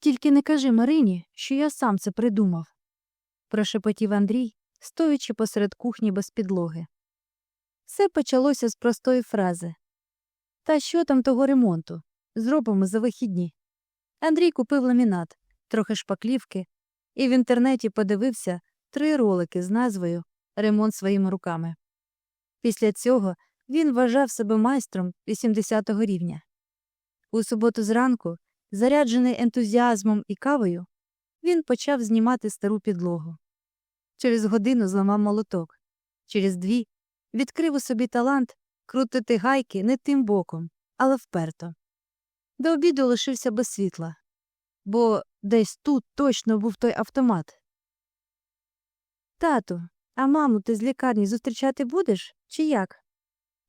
Тільки не кажи Марині, що я сам це придумав, прошепотів Андрій, стоячи посеред кухні без підлоги. Все почалося з простої фрази Та що там того ремонту? Зробимо за вихідні. Андрій купив ламінат, трохи шпаклівки, і в інтернеті подивився три ролики з назвою Ремонт своїми руками. Після цього він вважав себе майстром 80-го рівня. У суботу зранку, заряджений ентузіазмом і кавою, він почав знімати стару підлогу. Через годину зламав молоток, через дві відкрив у собі талант крутити гайки не тим боком, але вперто. До обіду лишився без світла, бо десь тут точно був той автомат. Тату, а маму ти з лікарні зустрічати будеш, чи як?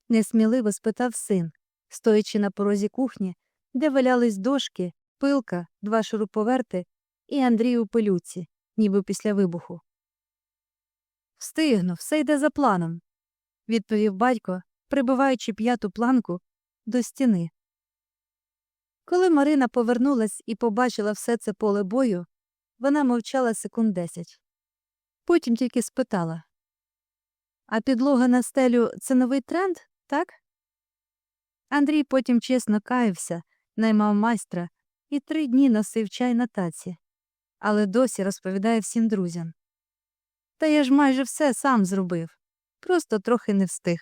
несміливо спитав син, стоячи на порозі кухні, де валялись дошки, пилка, два шуруповерти і Андрій у пилюці, ніби після вибуху. Встигну, все йде за планом, відповів батько, прибиваючи п'яту планку до стіни. Коли Марина повернулась і побачила все це поле бою, вона мовчала секунд десять. Потім тільки спитала А підлога на стелю це новий тренд, так? Андрій потім чесно каявся, наймав майстра і три дні носив чай на таці, але досі розповідає всім друзям. Та я ж майже все сам зробив, просто трохи не встиг.